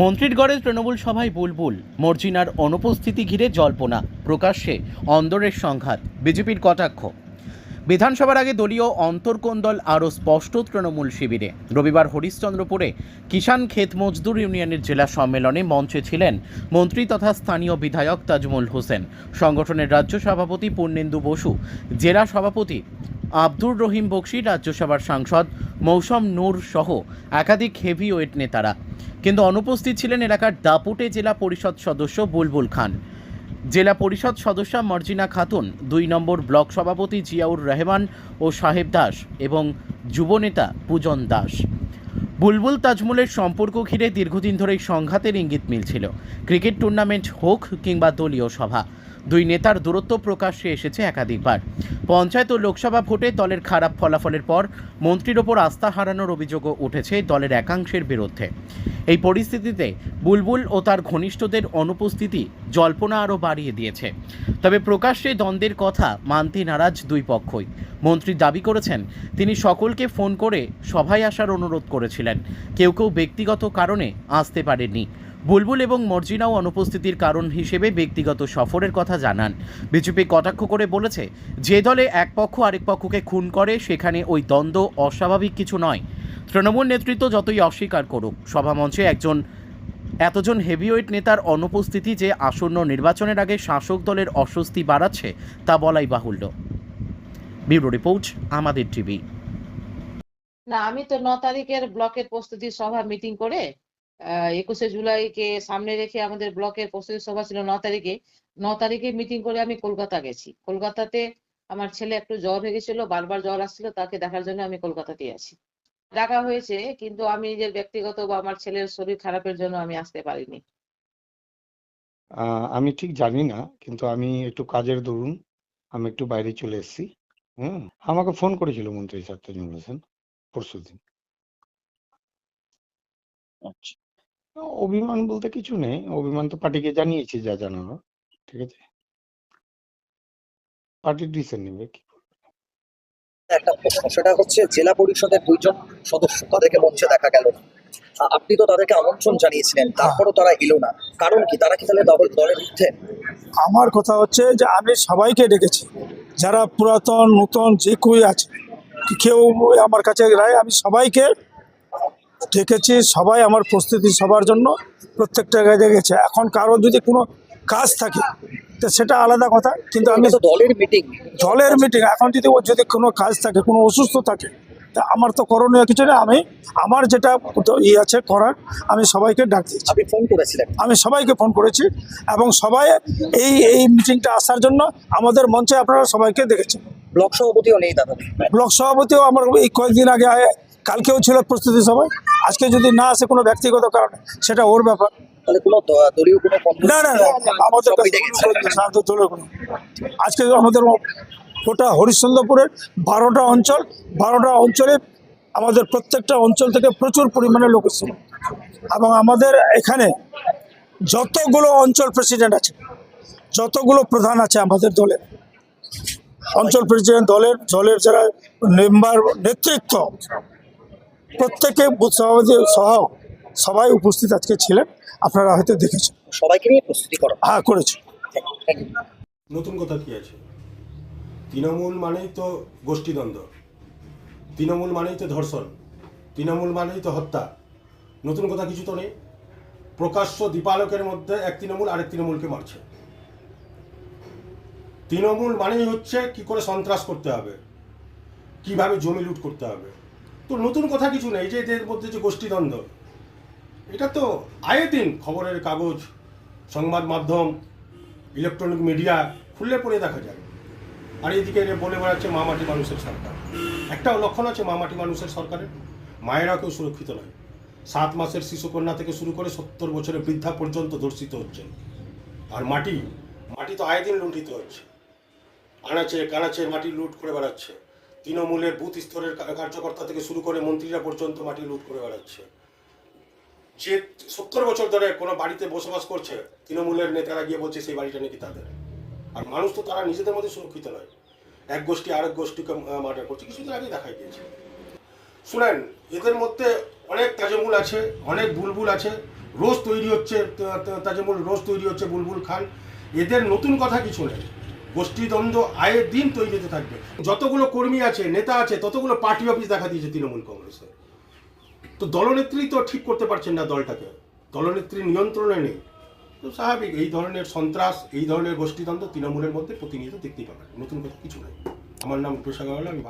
মন্ত্রীর গড়ে তৃণমূল সভায় বুলবুল, মর্জিনার অনুপস্থিতি ঘিরে জল্পনা, প্রকাশ্যে অন্দরের সংঘাত, বিজেপির কটাক্ষ। বিধানসভার আগে দলীয় অন্তর্কোন্দল আরও স্পষ্ট তৃণমূল শিবিরে। রবিবার হরিশ্চন্দ্রপুরে কিষাণ ক্ষেত মজদুর ইউনিয়নের জেলা সম্মেলনে মঞ্চে ছিলেন মন্ত্রী তথা স্থানীয় বিধায়ক তাজমুল হোসেন। সংগঠনের রাজ্য সভাপতি পূর্ণেন্দু বসু, জেলা সভাপতি আব্দুর রহিম বক্সি, রাজ্যসভার সাংসদ মৌসম নূর সহ একাধিক হেভিওয়েট নেতারা। কিন্তু অনুপস্থিত ছিলেন এলাকার দাপুটে জেলা পরিষদ সদস্য বুলবুল খান। জেলা পরিষদ সদস্যা মর্জিনা খাতুন, দুই নম্বর ব্লক সভাপতি জিয়াউর রহমান ও সাহেব দাস এবং যুবনেতা পূজন দাস। বুলবুল তাজমুলের সম্পর্ক ঘিরে দীর্ঘদিন ধরেই সংঘাতের ইঙ্গিত মিলছিল। ক্রিকেট টুর্নামেন্ট হোক কিংবা দলীয় সভা, দুই নেতার দূরত্ব প্রকাশ্যে এসেছে একাধিকবার। পঞ্চায়েত ও লোকসভা ভোটে দলের খারাপ ফলাফলের পর মন্ত্রীর ওপর আস্থা হারানোর অভিযোগও উঠেছে দলের একাংশের বিরুদ্ধে। এই পরিস্থিতিতে বুলবুল ও তার ঘনিষ্ঠদের অনুপস্থিতি জল্পনা আরও বাড়িয়ে দিয়েছে। তবে প্রকাশ্যে দ্বন্দ্বের কথা মানতে নারাজ দুই পক্ষই। মন্ত্রী দাবি করেছেন, তিনি সকলকে ফোন করে সভায় আসার অনুরোধ করেছিলেন। কেউ কেউ ব্যক্তিগত কারণে আসতে পারেননি। বুলবুল এবং মর্জিনাও অনুপস্থিতির কারণ হিসেবে ব্যক্তিগত সফরের কথা জানান। বিজেপি কটাক্ষ করে বলেছে, যে দলে এক পক্ষ আরেক পক্ষকে খুন করে, সেখানে ওই দ্বন্দ্ব অস্বাভাবিক কিছু নয়। তৃণমূল নেতৃত্ব যতই অস্বীকার করুক সভামঞ্চে একজন, এতজন হেভিওয়েট নেতার অনুপস্থিতি যে আসন্ন নির্বাচনের আগে শাসক দলের অস্বস্তি বাড়াচ্ছে, তা বলাই বাহুল্য। ব্যুরো রিপোর্ট, আমাদের টিভি। না, আমি তো ন তারিখের ব্লকের প্রস্তুতি সভা মিটিং করে একুশে জুলাইকে সামনে রেখে আমাদের ব্লকের প্রস্তুতি সভা ছিল ন তারিখে। ন তারিখে মিটিং করে আমি কলকাতা গেছি। কলকাতাতে আমার ছেলে একটু জ্বর হয়ে গেছিল বারবার জ্বর আসছিল তাকে দেখার জন্য আমি কলকাতাতেই আছি। ডাকা হয়েছে কিন্তু আমি নিজের ব্যক্তিগত বা আমার ছেলের শরীর খারাপের জন্য আমি আসতে পারিনি। আহ, আমি ঠিক জানি না কিন্তু আমি একটু কাজের দরুন আমি একটু বাইরে চলে এসেছি। হুম আমাকে ফোন করেছিল মন্ত্রী স্যার তাজমুল হোসেন পরশু দিন আচ্ছা। অভিমান বলতে কিছু নেই। অভিমান তো পার্টিকে জানিয়েছি যা জানানো ঠিক আছে? পার্টি ডিসিশন নেবে কি একটা প্রশ্ন সেটা হচ্ছে জেলা পরিষদের দুইজন সদস্য তাদেরকে মঞ্চে দেখা গেল না। আ- আপনি তো তাদেরকে আমন্ত্রণ জানিয়েছিলেন তারপরও তারা এলো না। কারণ কি? তারা কি তাহলে দল- দলের ঊর্ধ্বে? আমার কথা হচ্ছে যে আমি সবাইকে ডেকেছি। যারা পুরাতন নতুন যে কেউ আছে কেউ আমার কাছে রায় আমি সবাইকে ডেকেছি সবাই আমার প্রস্তুতি সবার জন্য প্রত্যেকটা কাজে গেছে। এখন কারও যদি কোনো কাজ থাকে তো সেটা আলাদা কথা কিন্তু আমি তো দলের মিটিং দলের মিটিং এখন যদি ওর যদি কোনো কাজ থাকে কোনো অসুস্থ থাকে তা আমার তো করণীয় কিছু না। আমি আমার যেটা ই আছে করার আমি সবাইকে ডাক দিয়েছি। আপনি ফোন করেছিলেন? আমি সবাইকে ফোন করেছি এবং সবাই এই এই মিটিংটা আসার জন্য আমাদের মঞ্চে আপনারা সবাইকে দেখেছেন। ব্লক সভাপতিও নেই দাদা ব্লক সভাপতিও আমার এই কয়েকদিন আগে কালকেও ছিল প্রস্তুতি সভায় আজকে যদি না আসে কোনো ব্যক্তিগত কারণে সেটা ওর ব্যাপার। না না না আমাদের। কোনো আজকে আমাদের গোটা হরিশ্চন্দ্রপুরের বারোটা অঞ্চল বারোটা অঞ্চলে আমাদের প্রত্যেকটা অঞ্চল থেকে প্রচুর পরিমাণে লোক এসেছিল। এবং আমাদের এখানে যতগুলো অঞ্চল প্রেসিডেন্ট আছে যতগুলো প্রধান আছে আমাদের দলের অঞ্চল প্রেসিডেন্ট দলের দলের যারা মেম্বার নেতৃত্ব প্রত্যেকে বুথ সভাপতি সহ সবাই উপস্থিত আজকে ছিলেন। আপনারা হয়তো দেখেছেন। সবাইকে নিয়ে প্রস্তুতি করো। হ্যাঁ করেছি। নতুন কথা কি আছে? তৃণমূল মানেই তো গোষ্ঠীদ্বন্দ্ব। তৃণমূল মানেই তো ধর্ষণ। তৃণমূল মানেই তো হত্যা। নতুন কথা কিছু তো নেই। প্রকাশ্য দীপালকের মধ্যে এক তৃণমূল আরেক তৃণমূলকে মারছে। তৃণমূল মানেই হচ্ছে কি করে সন্ত্রাস করতে হবে। কীভাবে জমি লুট করতে হবে। তো নতুন কথা কিছু নেই যে এদের মধ্যে যে গোষ্ঠীদ্বন্দ্ব। এটা তো আয়ে দিন খবরের কাগজ, সংবাদ মাধ্যম, ইলেকট্রনিক মিডিয়া খুললে পড়ে দেখা যায়। আর এদিকে বলে বেড়াচ্ছে মামাটি মানুষের সরকার। একটাও লক্ষণ আছে মামাটি মানুষের সরকারের। মায়েরা কেউ সুরক্ষিত নয়। সাত মাসের শিশুকন্যা থেকে শুরু করে সত্তর বছরের বৃদ্ধা পর্যন্ত ধর্ষিত হচ্ছে। আর মাটি মাটি তো আয় দিন লুণ্ঠিত হচ্ছে। আনাচে কানাচে মাটি লুট করে বেড়াচ্ছে। তৃণমূলের বুথ স্তরের কার্যকর্তা থেকে শুরু করে মন্ত্রীরা পর্যন্ত মাটি লুট করে বেড়াচ্ছে। যে সত্তর বছর ধরে কোনো বাড়িতে বসবাস করছে, তৃণমূলের নেতারা গিয়ে বলছে সেই বাড়িটা নাকি তাদের। আর মানুষ তো তারা নিজেদের মধ্যে সুরক্ষিত নয়। এক গোষ্ঠী আরেক গোষ্ঠীকে মার্ডার করছে। কিছুদিন আগে দেখাই দিয়েছে শুনেন, এদের মধ্যে অনেক তাজমুল আছে, অনেক বুলবুল আছে। রোজ তৈরি হচ্ছে তাজমুল, রোজ তৈরি হচ্ছে বুলবুল খান। এদের নতুন কথা কিছু নেই। গোষ্ঠীদ্বন্দ্ব আয়ের দিন তৈরি হতে থাকবে। যতগুলো কর্মী আছে, নেতা আছে, ততগুলো পার্টি অফিস দেখা দিয়েছে তৃণমূল কংগ্রেসে। তো দলনেত্রী তো ঠিক করতে পারছেন না দলটাকে। দলনেত্রী নিয়ন্ত্রণে নেই। তো স্বাভাবিক, এই ধরনের সন্ত্রাস, এই ধরনের গোষ্ঠীদ্বন্দ্ব তৃণমূলের মধ্যে প্রতিনিয়ত দেখতেই পাবেন। নতুন কথা কিছু নাই। আমার নাম পেশা আমি